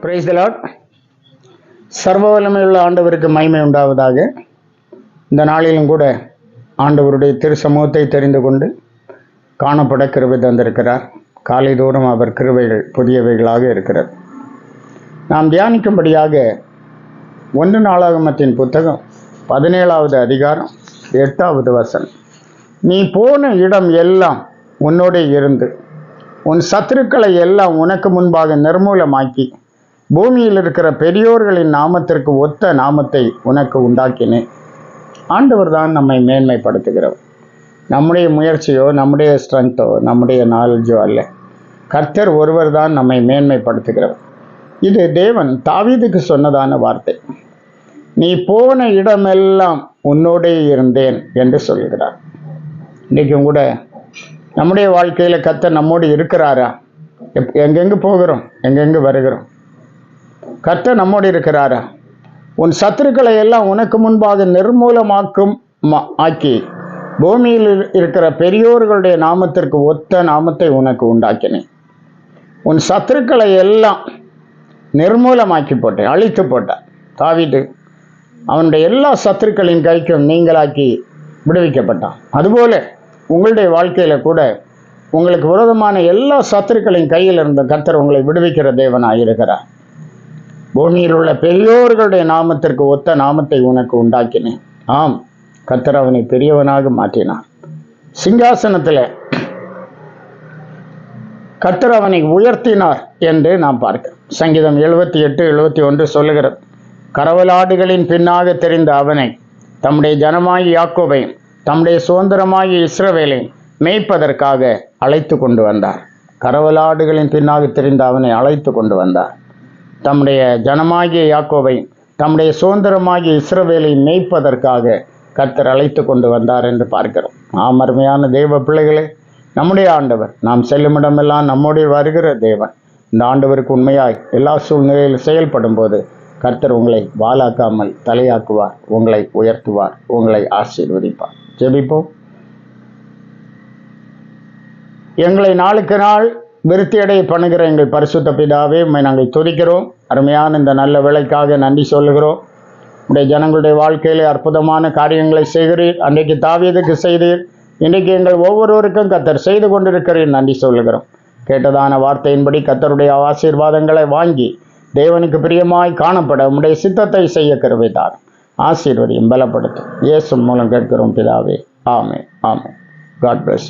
Price Lord சர்வ வல்லமையுள்ள ஆண்டவருக்கு மகிமை உண்டாவதாக. இந்த நாளிலும் கூட ஆண்டவருடைய திரு சமூகத்தை தெரிந்து கொண்டு காணப்பட கிருபை தந்திருக்கிறார். காலை தோறும் அவர் கிருபைகள் புதியவைகளாக இருக்கிறது. நாம் தியானிக்கும்படியாக ஒன்று நாளாகமத்தின் புத்தகம் பதினேழாவது அதிகாரம் எட்டாவது வசனம். நீ போன இடம் எல்லாம் உன்னோட இருந்து. உன் சத்துருக்களை எல்லாம் உனக்கு முன்பாக நிர்மூலமாக்கி. பூமியில் இருக்கிற பெரியோர்களின் நாமத்திற்கு ஒத்த நாமத்தை உனக்கு உண்டாக்கினேன் ஆண்டவர் தான் நம்மை மேன்மைப்படுத்துகிறவர். நம்முடைய முயற்சியோ நம்முடைய ஸ்ட்ரென்த்தோ நம்முடைய நாலேஜோ அல்ல. கர்த்தர் ஒருவர் தான் நம்மை மேன்மைப்படுத்துகிறவர். இது தேவன் தாவீதுக்கு சொன்னதான வார்த்தை. நீ போன இடமெல்லாம் உன்னோடே இருந்தேன் என்று சொல்கிறார். இன்றைக்கும் கூட நம்முடைய வாழ்க்கையில் கத்த நம்மோடு இருக்கிறாரா? எப் எங்கெங்கு போகிறோம்? எங்கெங்கு வருகிறோம்? கத்த நம்மோடு இருக்கிறாரா? உன் சத்துருக்களை எல்லாம் உனக்கு முன்பாக நிர்மூலமாக்கும் ஆக்கி பூமியில் இருக்கிற பெரியோர்களுடைய நாமத்திற்கு ஒத்த நாமத்தை உனக்கு உண்டாக்கினேன். உன் சத்துருக்களை எல்லாம் நிர்மூலமாக்கி போட்டேன் அழித்து போட்டேன் தாவிட்டு அவனுடைய எல்லா சத்துருக்களின் கைக்கும் நீங்களாக்கி விடுவிக்கப்பட்டான். அதுபோல உங்களுடைய வாழ்க்கையில் கூட உங்களுக்கு விரோதமான எல்லா சத்துருக்களின் கையில் இருந்த கர்த்தர் உங்களை விடுவிக்கிற தேவனாக இருக்கிறார். பூமியில் உள்ள பெரியோர்களுடைய நாமத்திற்கு ஒத்த நாமத்தை உனக்கு உண்டாக்கினேன். ஆம் கர்த்தர் அவனை பெரியவனாக மாற்றினார். சிங்காசனத்தில் கர்த்தர் அவனை உயர்த்தினார் என்று நாம் பார்க்கிறோம். சங்கீதம் எழுபத்தி எட்டு எழுபத்தி ஒன்று சொல்லுகிறது. கரவலாடுகளின் பின்னாக தெரிந்த அவனை தம்முடைய ஜனமாகி யாக்கோவை தம்முடைய சுதந்திரமாகி இஸ்ரவேலையும் மேய்ப்பதற்காக அழைத்து கொண்டு வந்தார். கரவலாடுகளின் பின்னாக தெரிந்த அவனை அழைத்து கொண்டு வந்தார். தம்முடைய ஜனமாகிய யாக்கோவை தம்முடைய சுதந்திரமாகிய இஸ்ரவேலை மேய்ப்பதற்காக கர்த்தர் அழைத்து கொண்டு வந்தார் என்று பார்க்கிறோம். நாம் அருமையான தேவ பிள்ளைகளே நம்முடைய ஆண்டவர் நாம் செல்லுமிடமெல்லாம் நம்முடைய வருகிற தேவன். இந்த ஆண்டவருக்கு உண்மையாய் எல்லா சூழ்நிலையில் செயல்படும் போது கர்த்தர் உங்களை வாழாக்காமல் தலையாக்குவார் உங்களை உயர்த்துவார் உங்களை ஆசீர்வதிப்பார். ஜெபிப்போம். எங்களை நாளுக்கு நாள் விருத்தியடைய பண்ணுகிற எங்கள் பரிசுத்த பிதாவே உண்மை நாங்கள் துதிக்கிறோம். அருமையான இந்த நல்ல வேலைக்காக நன்றி சொல்லுகிறோம். உடைய ஜனங்களுடைய வாழ்க்கையிலே அற்புதமான காரியங்களை செய்கிறீர். அன்றைக்கு தாவியதுக்கு செய்தீர். இன்றைக்கு எங்கள் ஒவ்வொருவருக்கும் கத்தர் செய்து கொண்டிருக்கிறீர் நன்றி சொல்லுகிறோம். கேட்டதான வார்த்தையின்படி கத்தருடைய ஆசீர்வாதங்களை வாங்கி தேவனுக்கு பிரியமாய் காணப்பட உம்முடைய சித்தத்தை செய்ய கருவைத்தார். ஆசீர்வதியும் பலப்படுத்தும். இயேசு மூலம் கேட்கிறோம் பிதாவே. ஆமே ஆமே காட் பிளஸ்